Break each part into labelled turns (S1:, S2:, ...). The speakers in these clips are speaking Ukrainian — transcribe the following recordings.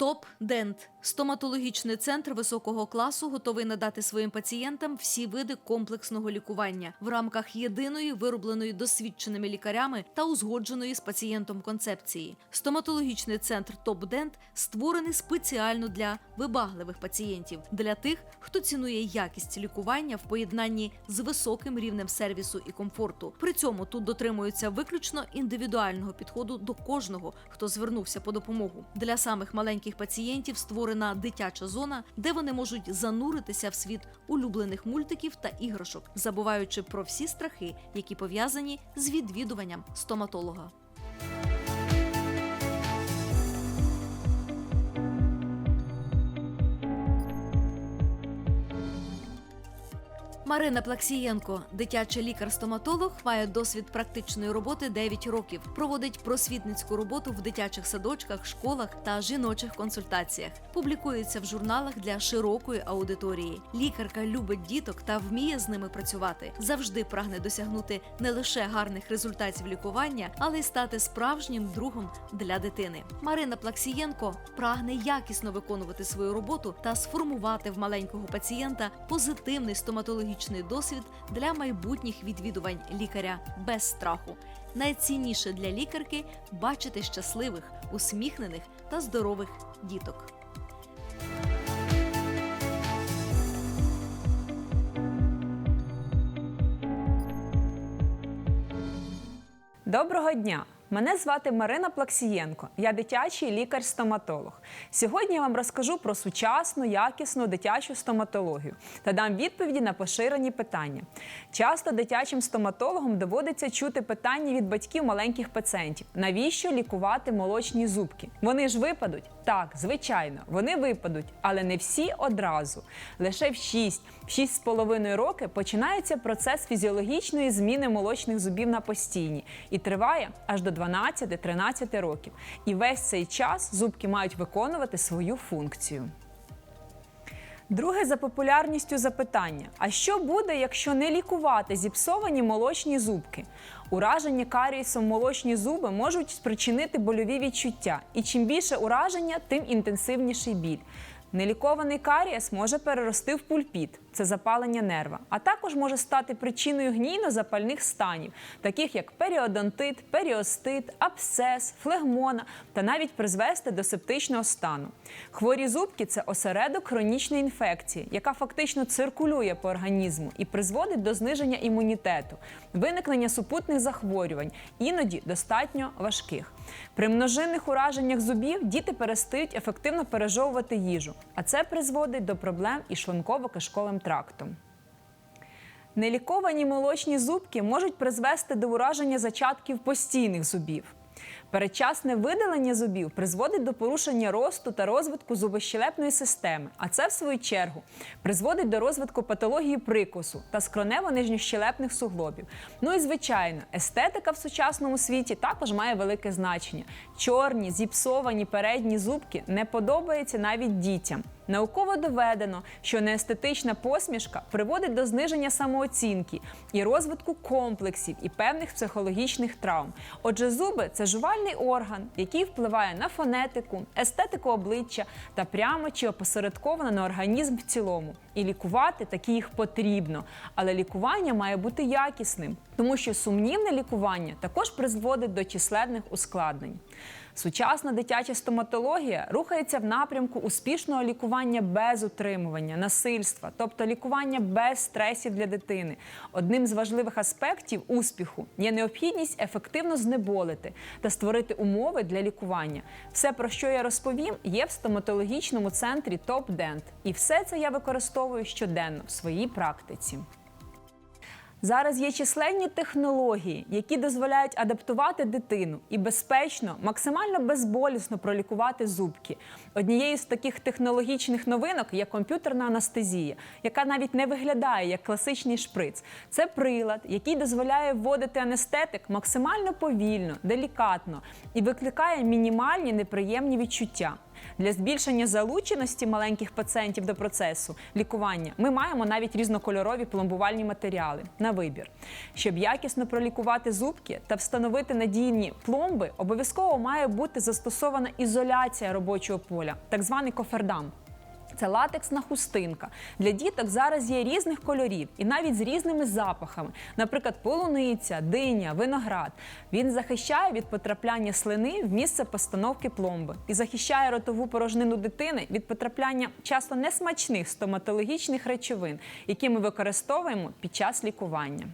S1: ТОП Дент стоматологічний центр високого класу готовий надати своїм пацієнтам всі види комплексного лікування в рамках єдиної виробленої досвідченими лікарями та узгодженої з пацієнтом концепції. Стоматологічний центр ТОП Дент створений спеціально для вибагливих пацієнтів, для тих, хто цінує якість лікування в поєднанні з високим рівнем сервісу і комфорту. При цьому тут дотримуються виключно індивідуального підходу до кожного, хто звернувся по допомогу. Для самих маленьких пацієнтів створена дитяча зона, де вони можуть зануритися в світ улюблених мультиків та іграшок, забуваючи про всі страхи, які пов'язані з відвідуванням стоматолога. Марина Плаксієнко, дитячий лікар-стоматолог, має досвід практичної роботи 9 років. Проводить просвітницьку роботу в дитячих садочках, школах та жіночих консультаціях. Публікується в журналах для широкої аудиторії. Лікарка любить діток та вміє з ними працювати. Завжди прагне досягнути не лише гарних результатів лікування, але й стати справжнім другом для дитини. Марина Плаксієнко прагне якісно виконувати свою роботу та сформувати в маленького пацієнта позитивний стоматологічний досвід для майбутніх відвідувань лікаря без страху. Найцінніше для лікарки бачити щасливих, усміхнених та здорових діток.
S2: Доброго дня! Мене звати Марина Плаксієнко. Я дитячий лікар-стоматолог. Сьогодні я вам розкажу про сучасну, якісну дитячу стоматологію та дам відповіді на поширені питання. Часто дитячим стоматологам доводиться чути питання від батьків маленьких пацієнтів: навіщо лікувати молочні зубки? Вони ж випадуть? Так, звичайно, вони випадуть, але не всі одразу. Лише в 6 6,5 роки починається процес фізіологічної зміни молочних зубів на постійні і триває аж до 12-13 років. І весь цей час зубки мають виконувати свою функцію. Друге за популярністю запитання: а що буде, якщо не лікувати зіпсовані молочні зубки? Ураження карієсом молочні зуби можуть спричинити больові відчуття, і чим більше ураження, тим інтенсивніший біль. Нелікований карієс може перерости в пульпіт це запалення нерва, а також може стати причиною гнійно-запальних станів, таких як періодонтит, періостит, абсцес, флегмона та навіть призвести до септичного стану. Хворі зубки це осередок хронічної інфекції, яка фактично циркулює по організму і призводить до зниження імунітету, виникнення супутних захворювань, іноді достатньо важких. При множинних ураженнях зубів діти перестають ефективно пережовувати їжу, а це призводить до проблем із шлунково-кишковим трактом. Неліковані молочні зубки можуть призвести до ураження зачатків постійних зубів. Передчасне видалення зубів призводить до порушення росту та розвитку зубощелепної системи, а це, в свою чергу, призводить до розвитку патології прикусу та скронево-нижньощелепних суглобів. Ну і звичайно, естетика в сучасному світі також має велике значення. Чорні, зіпсовані передні зубки не подобаються навіть дітям. Науково доведено, що неестетична посмішка приводить до зниження самооцінки і розвитку комплексів і певних психологічних травм. Отже, зуби це жувальний орган, який впливає на фонетику, естетику обличчя та прямо чи опосередковано на організм в цілому. І лікувати такі їх потрібно, але лікування має бути якісним, тому що сумнівне лікування також призводить до численних ускладнень. Сучасна дитяча стоматологія рухається в напрямку успішного лікування без утримування, насильства, тобто лікування без стресів для дитини. Одним з важливих аспектів успіху є необхідність ефективно знеболити та створити умови для лікування. Все, про що я розповім, є в стоматологічному центрі Топ Дент. І все це я використовую щоденно в своїй практиці. Зараз є численні технології, які дозволяють адаптувати дитину і безпечно, максимально безболісно пролікувати зубки. Однією з таких технологічних новинок є комп'ютерна анестезія, яка навіть не виглядає як класичний шприц. Це прилад, який дозволяє вводити анестетик максимально повільно, делікатно і викликає мінімальні неприємні відчуття. Для збільшення залученості маленьких пацієнтів до процесу лікування ми маємо навіть різнокольорові пломбувальні матеріали на вибір. Щоб якісно пролікувати зубки та встановити надійні пломби, обов'язково має бути застосована ізоляція робочого поля, так званий кофердам. Це латексна хустинка. Для діток зараз є різних кольорів і навіть з різними запахами, наприклад, полуниця, диня, виноград. Він захищає від потрапляння слини в місце постановки пломби і захищає ротову порожнину дитини від потрапляння часто несмачних стоматологічних речовин, які ми використовуємо під час лікування.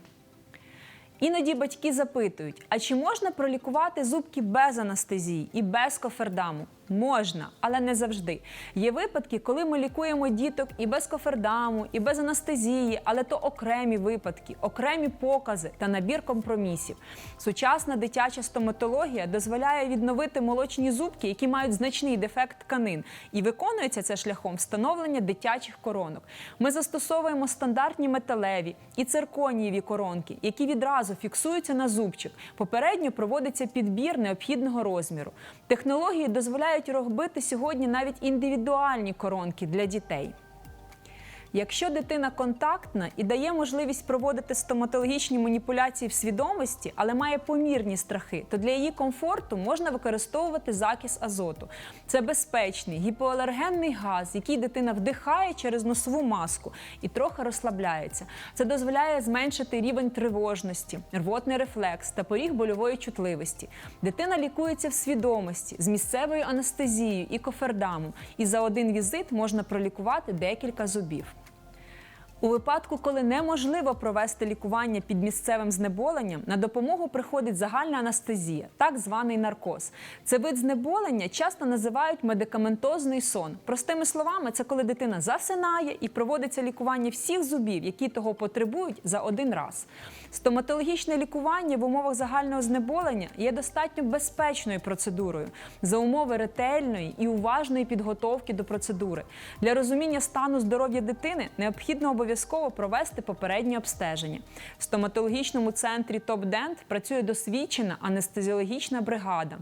S2: Іноді батьки запитують: а чи можна пролікувати зубки без анестезії і без кофердаму? Можна, але не завжди. Є випадки, коли ми лікуємо діток і без кофердаму, і без анестезії, але то окремі випадки, окремі покази та набір компромісів. Сучасна дитяча стоматологія дозволяє відновити молочні зубки, які мають значний дефект тканин, і виконується це шляхом встановлення дитячих коронок. Ми застосовуємо стандартні металеві і цирконієві коронки, які відразу фіксуються на зубчик. Попередньо проводиться підбір необхідного розміру. Технології дозволяють робити сьогодні навіть індивідуальні коронки для дітей. Якщо дитина контактна і дає можливість проводити стоматологічні маніпуляції в свідомості, але має помірні страхи, то для її комфорту можна використовувати закис азоту. Це безпечний гіпоалергенний газ, який дитина вдихає через носову маску і трохи розслабляється. Це дозволяє зменшити рівень тривожності, рвотний рефлекс та поріг больової чутливості. Дитина лікується в свідомості з місцевою анестезією і кофердамом, і за один візит можна пролікувати декілька зубів. У випадку, коли неможливо провести лікування під місцевим знеболенням, на допомогу приходить загальна анестезія, так званий наркоз. Це вид знеболення часто називають медикаментозний сон. Простими словами, це коли дитина засинає і проводиться лікування всіх зубів, які того потребують, за один раз. Стоматологічне лікування в умовах загального знеболення є достатньо безпечною процедурою за умови ретельної і уважної підготовки до процедури. Для розуміння стану здоров'я дитини необхідно обов'язково провести попереднє обстеження. В стоматологічному центрі ТОП-Дент працює досвідчена анестезіологічна бригада.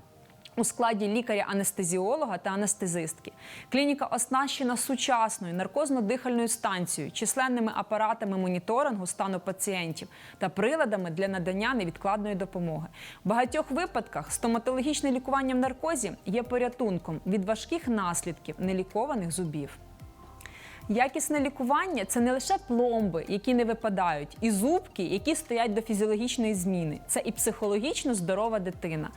S2: У складі лікаря-анестезіолога та анестезистки. Клініка оснащена сучасною наркозно-дихальною станцією, численними апаратами моніторингу стану пацієнтів та приладами для надання невідкладної допомоги. В багатьох випадках стоматологічне лікування в наркозі є порятунком від важких наслідків нелікованих зубів. Якісне лікування це не лише пломби, які не випадають, і зубки, які стоять до фізіологічної зміни. Це і психологічно здорова дитина.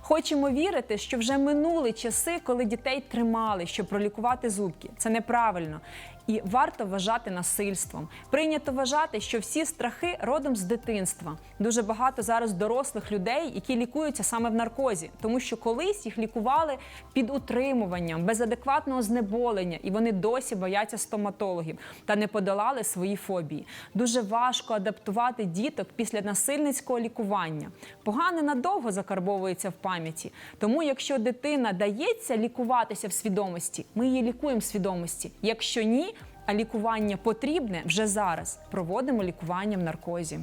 S2: Хочемо вірити, що вже минули часи, коли дітей тримали, щоб пролікувати зубки. Це неправильно. І варто вважати насильством. Прийнято вважати, що всі страхи родом з дитинства. Дуже багато зараз дорослих людей, які лікуються саме в наркозі, тому що колись їх лікували під утримуванням, без адекватного знеболення, і вони досі бояться стоматологів та не подолали свої фобії. Дуже важко адаптувати діток після насильницького лікування. Погане надовго закарбовується в пам'яті. Тому, якщо дитина дається лікуватися в свідомості, ми її лікуємо в свідомості. Якщо ні, а лікування потрібне вже зараз. Проводимо лікування в наркозі.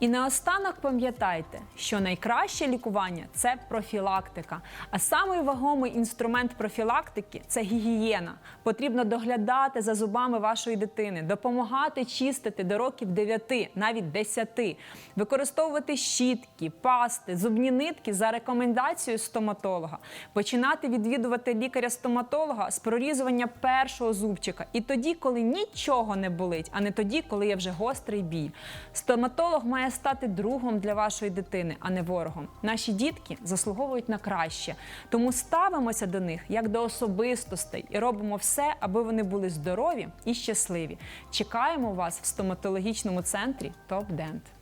S2: І наостанок пам'ятайте, що найкраще лікування це профілактика. А самий вагомий інструмент профілактики це гігієна. Потрібно доглядати за зубами вашої дитини, допомагати чистити до років 9, навіть 10, використовувати щітки, пасти, зубні нитки за рекомендацією стоматолога, починати відвідувати лікаря-стоматолога з прорізування першого зубчика. І тоді, коли нічого не болить, а не тоді, коли є вже гострий біль. Стоматолог має стати другом для вашої дитини, а не ворогом. Наші дітки заслуговують на краще, тому ставимося до них як до особистостей і робимо все, аби вони були здорові і щасливі. Чекаємо вас в стоматологічному центрі ТОП Дент.